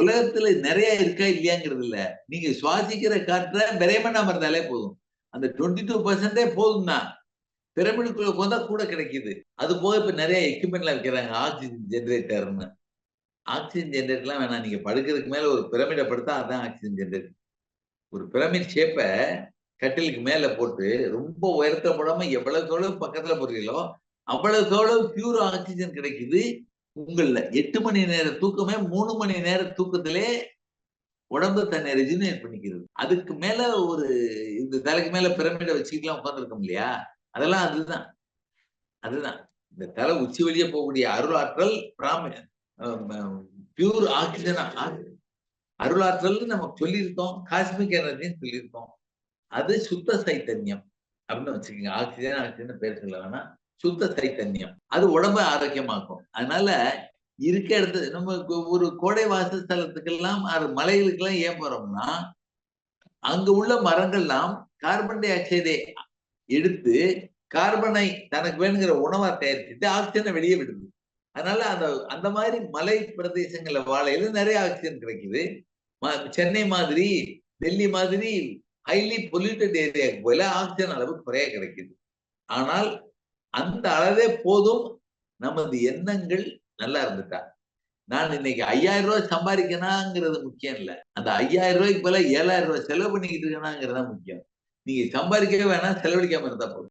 உலகத்துல நிறைய இருக்கா இல்லையாங்கிறது இல்ல. நீங்க சுவாசிக்கிற காற்ற பிரேமன் அமர்ந்தாலே போதும். அந்த டுவெண்ட்டி டூ பர்சன்டே போதும் தான் பிரமிடுக்குள்ள போதா கூட கிடைக்குது. அது போக இப்ப நிறைய எக்யூப்மெண்ட்லாம் வைக்கிறாங்க ஆக்சிஜன் ஜென்ரேட்டர்னு ஆக்சிஜன் ஜென்ரேட்டர்லாம் வேணாம். நீங்க படுக்கிறதுக்கு மேல ஒரு பிரமிடை படுத்தா அதான் ஆக்சிஜன் ஜென்ரேட்டர் ஒரு பிரமிட் ஷேப்பை கட்டிலுக்கு மேல போட்டு ரொம்ப உயரத்தை போடாம எவ்வளவுக்கு எவ்வளவு பக்கத்துல போடுறீங்களோ அவ்வளவுக்கு எவ்வளவு பியூர் ஆக்சிஜன் கிடைக்குது. உங்கள எட்டு மணி நேர தூக்கமே மூணு மணி நேர தூக்கத்திலே உடம்பு தன்னை ரெஜினேட் பண்ணிக்கிறது. அதுக்கு மேல ஒரு இந்த தலைக்கு மேல பிரமிட வச்சுக்கலாம் உட்காந்துருக்கோம் இல்லையா? அதெல்லாம் அதுதான். அதுதான். இந்த தலை உச்சி வழியே போகக்கூடிய அருளாற்றல் பிராம பியூர் ஆக்சிஜன் அருளாற்றல் நம்ம சொல்லியிருக்கோம். காஸ்மிக் எனர்ஜின்னு சொல்லியிருக்கோம். அது சுத்த சைத்தன்யம் அப்படின்னு வச்சுக்கோங்க. ஆக்சிஜன் ஆக்சிஜன் பேர் சொல்ல வேணா சுத்த சைத்தன்யம். அது உடம்ப ஆரோக்கியமாக்கும். அதனால இருக்க இடத்து நம்ம ஒரு கோடை வாசஸ்தலத்துக்கெல்லாம் மலைகளுக்கெல்லாம் ஏன் போறோம்னா அங்க உள்ள மரங்கள்லாம் கார்பன் டை ஆக்சைடை எடுத்து கார்பனை தனக்கு வேணுங்கிற உணவா தயாரிச்சுட்டு ஆக்சிஜனை வெளியே விடுது. அதனால அந்த அந்த மாதிரி மலை பிரதேசங்கள்ல வாழையில நிறைய ஆக்சிஜன் கிடைக்குது. சென்னை மாதிரி டெல்லி மாதிரி ஹைலி பொல்யூட்டட் ஏரியாவுக்கு போல ஆக்சிஜன் அளவு குறைய கிடைக்குது. ஆனால் அந்த அளவே போதும். நமது எண்ணங்கள் நல்லா இருந்துட்டா. நான் இன்னைக்கு ஐயாயிரம் ரூபாய் சம்பாதிக்கணாங்கிறது முக்கியம் இல்ல. அந்த ஐயாயிரம் ரூபாய்க்கு போல ஏழாயிரம் ரூபாய் செலவு பண்ணிக்கிட்டு இருக்கணாங்கிறது முக்கியம். நீங்க சம்பாதிக்கவே வேணாம் செலவழிக்காம இருந்தா போதும்.